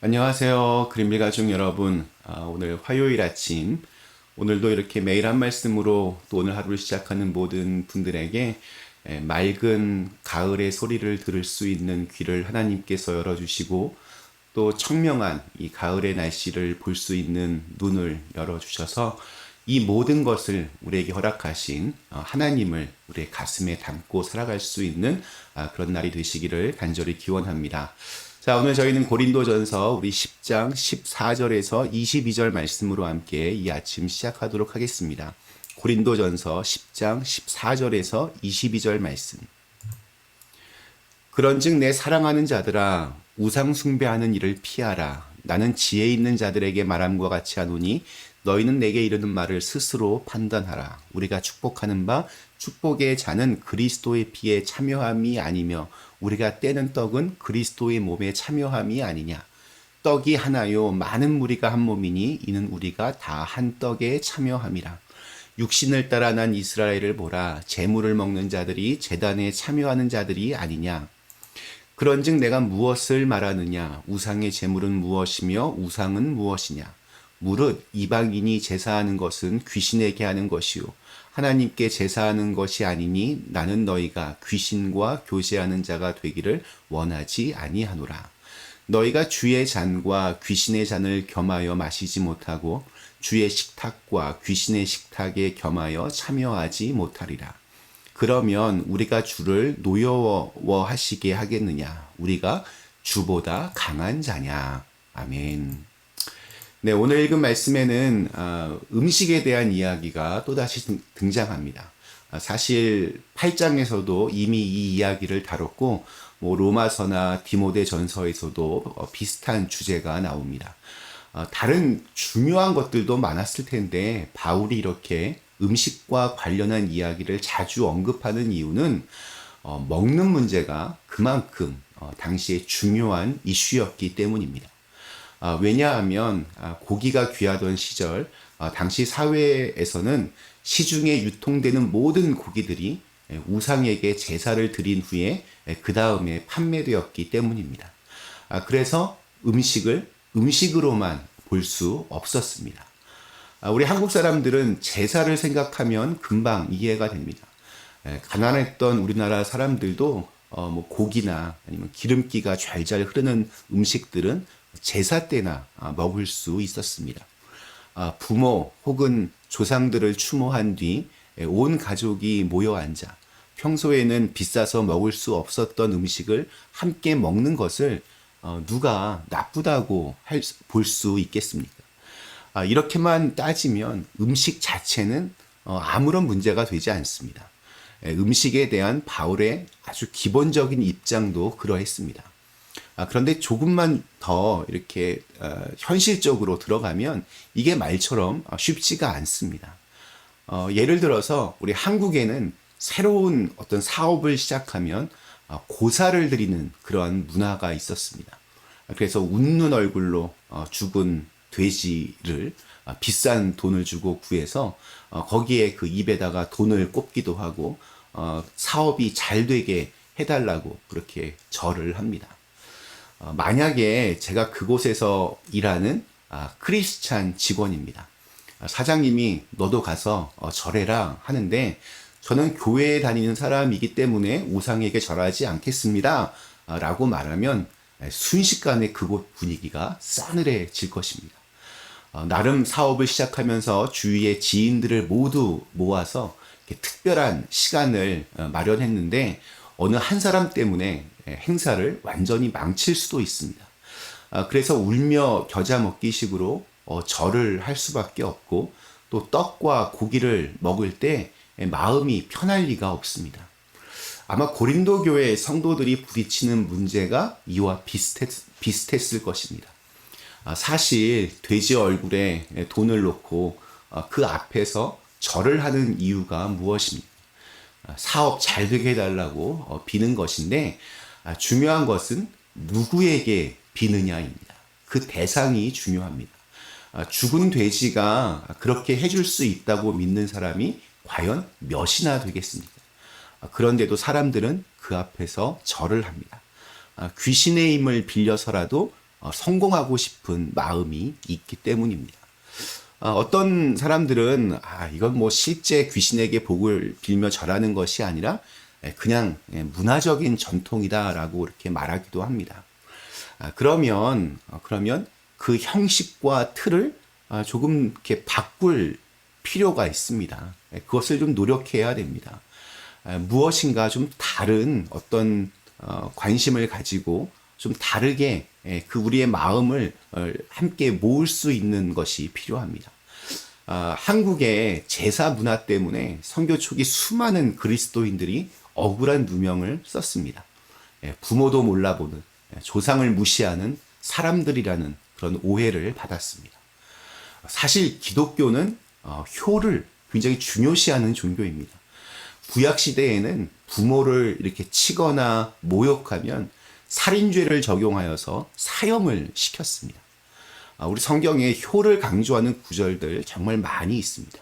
안녕하세요. 그린빌 가족 여러분. 아, 오늘 화요일 아침. 오늘도 이렇게 매일 한 말씀으로 또 오늘 하루를 시작하는 모든 분들에게 에, 맑은 가을의 소리를 들을 수 있는 귀를 하나님께서 열어주시고 또 청명한 이 가을의 날씨를 볼 수 있는 눈을 열어주셔서 이 모든 것을 우리에게 허락하신 어, 하나님을 우리의 가슴에 담고 살아갈 수 있는 아, 그런 날이 되시기를 간절히 기원합니다. 자, 오늘 저희는 고린도전서 우리 10장 14절에서 22절 말씀으로 함께 이 아침 시작하도록 하겠습니다. 고린도전서 10장 14절에서 22절 말씀. 그런즉 내 사랑하는 자들아 우상 숭배하는 일을 피하라. 나는 지혜 있는 자들에게 말함과 같이 하노니 너희는 내게 이르는 말을 스스로 판단하라. 우리가 축복하는 바 축복의 자는 그리스도의 피에 참여함이 아니며 우리가 떼는 떡은 그리스도의 몸에 참여함이 아니냐. 떡이 하나요 많은 무리가 한 몸이니 이는 우리가 다 한 떡에 참여함이라. 육신을 따라 난 이스라엘을 보라 재물을 먹는 자들이 재단에 참여하는 자들이 아니냐. 그런즉 내가 무엇을 말하느냐 우상의 재물은 무엇이며 우상은 무엇이냐 무릇 이방인이 제사하는 것은 귀신에게 하는 것이요 하나님께 제사하는 것이 아니니 나는 너희가 귀신과 교제하는 자가 되기를 원하지 아니하노라 너희가 주의 잔과 귀신의 잔을 겸하여 마시지 못하고 주의 식탁과 귀신의 식탁에 겸하여 참여하지 못하리라 그러면 우리가 주를 노여워하시게 하겠느냐? 우리가 주보다 강한 자냐? 아멘. 네, 오늘 읽은 말씀에는 아, 음식에 대한 이야기가 또다시 등장합니다. 아, 사실 8장에서도 이미 이 이야기를 다뤘고 뭐 로마서나 디모데 전서에서도 어, 비슷한 주제가 나옵니다. 어, 다른 중요한 것들도 많았을 텐데 바울이 이렇게 음식과 관련한 이야기를 자주 언급하는 이유는 어, 먹는 문제가 그만큼 어, 당시에 중요한 이슈였기 때문입니다. 아, 왜냐하면 아, 고기가 귀하던 시절 아, 당시 사회에서는 시중에 유통되는 모든 고기들이 예, 우상에게 제사를 드린 후에 예, 그 다음에 판매되었기 때문입니다. 아, 그래서 음식을 음식으로만 볼 수 없었습니다. 아, 우리 한국 사람들은 제사를 생각하면 금방 이해가 됩니다. 예, 가난했던 우리나라 사람들도 어, 뭐 고기나 아니면 기름기가 잘잘 흐르는 음식들은 제사 때나 아, 먹을 수 있었습니다. 아, 부모 혹은 조상들을 추모한 뒤 온 가족이 모여 앉아 평소에는 비싸서 먹을 수 없었던 음식을 함께 먹는 것을 어, 누가 나쁘다고 볼 수 있겠습니까? 아, 이렇게만 따지면 음식 자체는 어, 아무런 문제가 되지 않습니다. 예, 음식에 대한 바울의 아주 기본적인 입장도 그러했습니다. 아, 그런데 조금만 더 이렇게 어, 현실적으로 들어가면 이게 말처럼 어, 쉽지가 않습니다. 예를 들어서 우리 한국에는 새로운 어떤 사업을 시작하면 고사를 드리는 그러한 문화가 있었습니다. 그래서 웃는 얼굴로 죽은 돼지를 아, 비싼 돈을 주고 구해서 어, 거기에 그 입에다가 돈을 꼽기도 하고 어, 사업이 잘 되게 해달라고 그렇게 절을 합니다. 어, 만약에 제가 그곳에서 일하는 아, 크리스찬 직원입니다. 아, 사장님이 너도 가서 절해라 하는데 저는 교회에 다니는 사람이기 때문에 우상에게 절하지 않겠습니다. 라고 말하면 순식간에 그곳 분위기가 싸늘해질 것입니다. 어, 나름 사업을 시작하면서 주위의 지인들을 모두 모아서 특별한 시간을 어, 마련했는데 어느 한 사람 때문에 예, 행사를 완전히 망칠 수도 있습니다. 아, 그래서 울며 겨자 먹기식으로 어, 절을 할 수밖에 없고 또 떡과 고기를 먹을 때 예, 마음이 편할 리가 없습니다. 아마 고린도 교회 성도들이 부딪히는 문제가 이와 비슷했, 비슷했을 것입니다. 아, 사실 돼지 얼굴에 돈을 놓고 아, 그 앞에서 절을 하는 이유가 무엇입니까? 아, 사업 잘 되게 해달라고 어, 비는 것인데 중요한 것은 누구에게 비느냐입니다. 그 대상이 중요합니다. 죽은 돼지가 그렇게 해줄 수 있다고 믿는 사람이 과연 몇이나 되겠습니까? 그런데도 사람들은 그 앞에서 절을 합니다. 귀신의 힘을 빌려서라도 어, 성공하고 싶은 마음이 있기 때문입니다. 아, 어떤 사람들은 아, 이건 뭐 실제 귀신에게 복을 빌며 절하는 것이 아니라 예, 그냥 예, 문화적인 전통이다라고 이렇게 말하기도 합니다. 아, 그러면 어, 그러면 그 형식과 틀을 아, 조금 이렇게 바꿀 필요가 있습니다. 예, 그것을 좀 노력해야 됩니다. 아, 무엇인가 좀 다른 어떤 어, 관심을 가지고 좀 다르게 예, 그 우리의 마음을 어, 함께 모을 수 있는 것이 필요합니다. 아, 한국의 제사 문화 때문에 선교 초기 수많은 그리스도인들이 억울한 누명을 썼습니다. 예, 부모도 몰라보는 예, 조상을 무시하는 사람들이라는 그런 오해를 받았습니다. 사실 기독교는 어, 효를 굉장히 중요시하는 종교입니다. 구약 시대에는 부모를 이렇게 치거나 모욕하면 살인죄를 적용하여서 사형을 시켰습니다. 아, 우리 성경에 효를 강조하는 구절들 정말 많이 있습니다.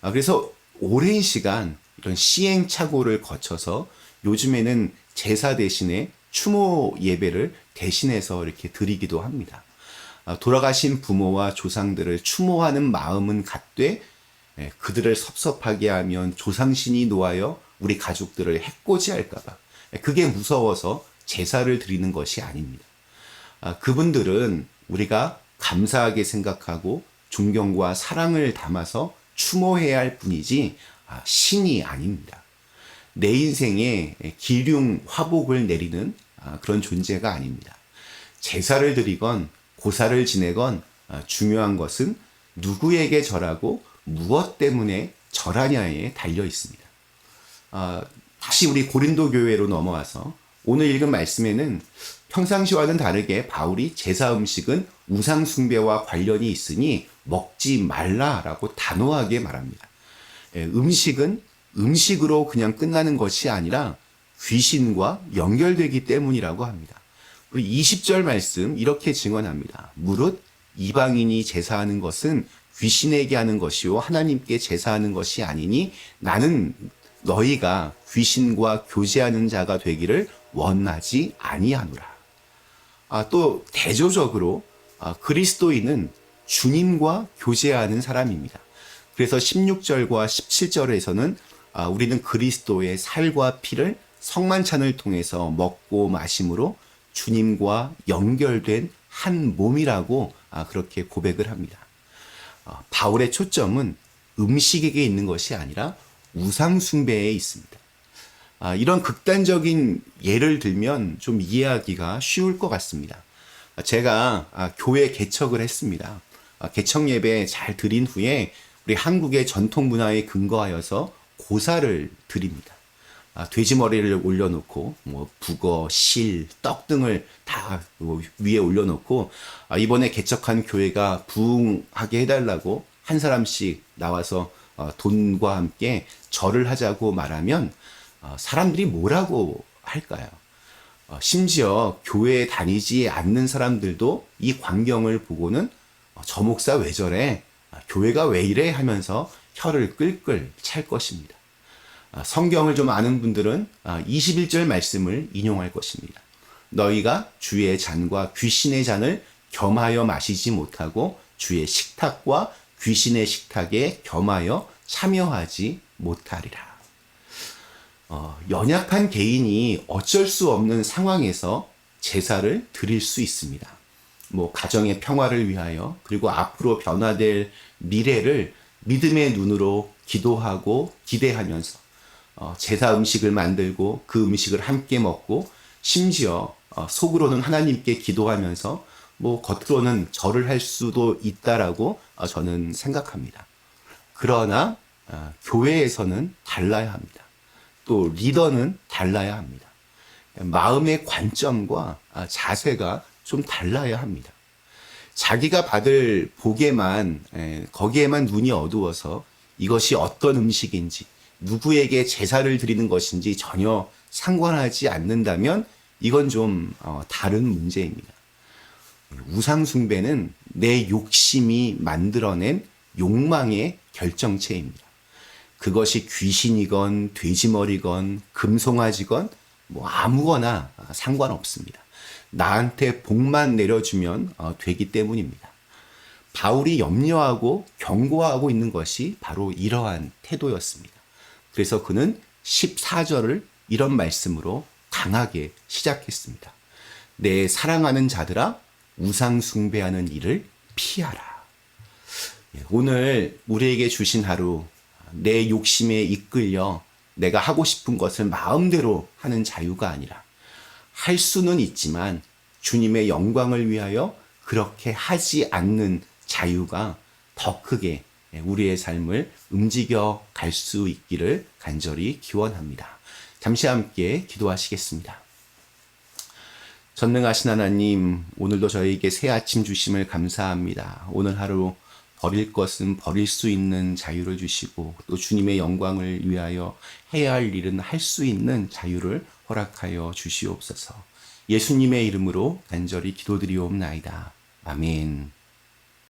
아, 그래서 오랜 시간 이런 시행착오를 거쳐서 요즘에는 제사 대신에 추모 예배를 대신해서 이렇게 드리기도 합니다. 아, 돌아가신 부모와 조상들을 추모하는 마음은 같되 예, 그들을 섭섭하게 하면 조상신이 놓아여 우리 가족들을 해코지할까봐 예, 그게 무서워서 제사를 드리는 것이 아닙니다. 아, 그분들은 우리가 감사하게 생각하고 존경과 사랑을 담아서 추모해야 할 뿐이지 아, 신이 아닙니다. 내 인생에 기륭 화복을 내리는 아, 그런 존재가 아닙니다. 제사를 드리건 고사를 지내건 아, 중요한 것은 누구에게 절하고 무엇 때문에 절하냐에 달려 있습니다. 아, 다시 우리 고린도 교회로 넘어와서 오늘 읽은 말씀에는 평상시와는 다르게 바울이 제사 음식은 우상 숭배와 관련이 있으니 먹지 말라라고 단호하게 말합니다. 예, 음식은 음식으로 그냥 끝나는 것이 아니라 귀신과 연결되기 때문이라고 합니다. 그리고 20절 말씀 이렇게 증언합니다. 무릇 이방인이 제사하는 것은 귀신에게 하는 것이요 하나님께 제사하는 것이 아니니 나는 너희가 귀신과 교제하는 자가 되기를 원하지 아니하노라. 아, 또 대조적으로 아, 그리스도인은 주님과 교제하는 사람입니다. 그래서 16절과 17절에서는 아, 우리는 그리스도의 살과 피를 성만찬을 통해서 먹고 마심으로 주님과 연결된 한 몸이라고 아, 그렇게 고백을 합니다. 어, 바울의 초점은 음식에게 있는 것이 아니라 우상숭배에 있습니다. 아, 이런 극단적인 예를 들면 좀 이해하기가 쉬울 것 같습니다. 아, 제가 아, 교회 개척을 했습니다. 아, 개척 예배 잘 드린 후에 우리 한국의 전통 문화에 근거하여서 고사를 드립니다. 아, 돼지 머리를 올려놓고 뭐 북어, 실, 떡 등을 다 위에 올려놓고 아, 이번에 개척한 교회가 부흥하게 해달라고 한 사람씩 나와서 어, 돈과 함께 절을 하자고 말하면 어, 사람들이 뭐라고 할까요? 어, 심지어 교회에 다니지 않는 사람들도 이 광경을 보고는 어, 저 목사 왜 저래? 아, 교회가 왜 이래? 하면서 혀를 끌끌 찰 것입니다. 아, 성경을 좀 아는 분들은 21절 아, 말씀을 인용할 것입니다. 너희가 주의 잔과 귀신의 잔을 겸하여 마시지 못하고 주의 식탁과 귀신의 식탁에 겸하여 참여하지 못하리라. 어, 연약한 개인이 어쩔 수 없는 상황에서 제사를 드릴 수 있습니다. 뭐 가정의 평화를 위하여 그리고 앞으로 변화될 미래를 믿음의 눈으로 기도하고 기대하면서 어, 제사 음식을 만들고 그 음식을 함께 먹고 심지어 어, 속으로는 하나님께 기도하면서 뭐 겉으로는 절을 할 수도 있다라고 어, 저는 생각합니다. 그러나 어, 교회에서는 달라야 합니다. 또 리더는 달라야 합니다. 마음의 관점과 아, 자세가 좀 달라야 합니다. 자기가 받을 복에만 거기에만 눈이 어두워서 이것이 어떤 음식인지 누구에게 제사를 드리는 것인지 전혀 상관하지 않는다면 이건 좀 어, 다른 문제입니다. 우상 숭배는 내 욕심이 만들어낸 욕망의 결정체입니다. 그것이 귀신이건 돼지머리건 금송아지건 뭐 아무거나 상관없습니다. 나한테 복만 내려주면 어, 되기 때문입니다. 바울이 염려하고 경고하고 있는 것이 바로 이러한 태도였습니다. 그래서 그는 14절을 이런 말씀으로 강하게 시작했습니다. 내 사랑하는 자들아 우상 숭배하는 일을 피하라. 예, 오늘 우리에게 주신 하루 내 욕심에 이끌려 내가 하고 싶은 것을 마음대로 하는 자유가 아니라 할 수는 있지만 주님의 영광을 위하여 그렇게 하지 않는 자유가 더 크게 우리의 삶을 움직여 갈 수 있기를 간절히 기원합니다. 잠시 함께 기도하시겠습니다. 전능하신 하나님, 오늘도 저희에게 새 아침 주심을 감사합니다. 오늘 하루 버릴 것은 버릴 수 있는 자유를 주시고 또 주님의 영광을 위하여 해야 할 일은 할 수 있는 자유를 허락하여 주시옵소서. 예수님의 이름으로 간절히 기도드리옵나이다. 아멘.